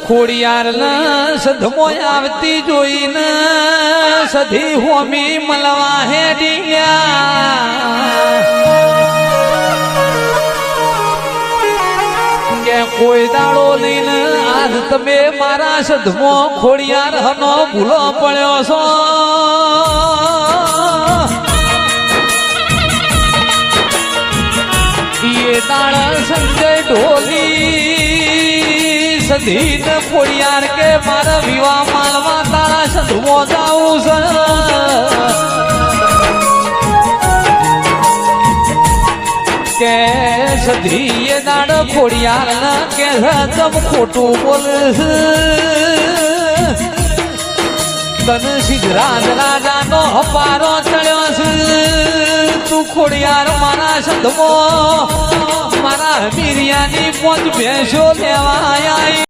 ખોડિયાર સધમો આવતી જોઈને સધી હોમી મલવા હેડિયા કે કોઈ દાડો લઈને આજ તમે મારા સધમો ખોડિયાર હનો ભૂલો પડ્યો છો. એ દાળ સંજય ઢોલી સધીન ખોડિયાર કે મારા વિવાહ માલવા તારા સધમો જાઉં છે. કે સધી એ દાડ ખોડિયાર ના કે તમ ખોટું બોલ. તન સિદ્ધરાજ રાજાનો હપારો ચડ્યો છે. તું ખોડિયાર મારા સંધમો મારા મીરિયાની પોત ભેંસો લેવા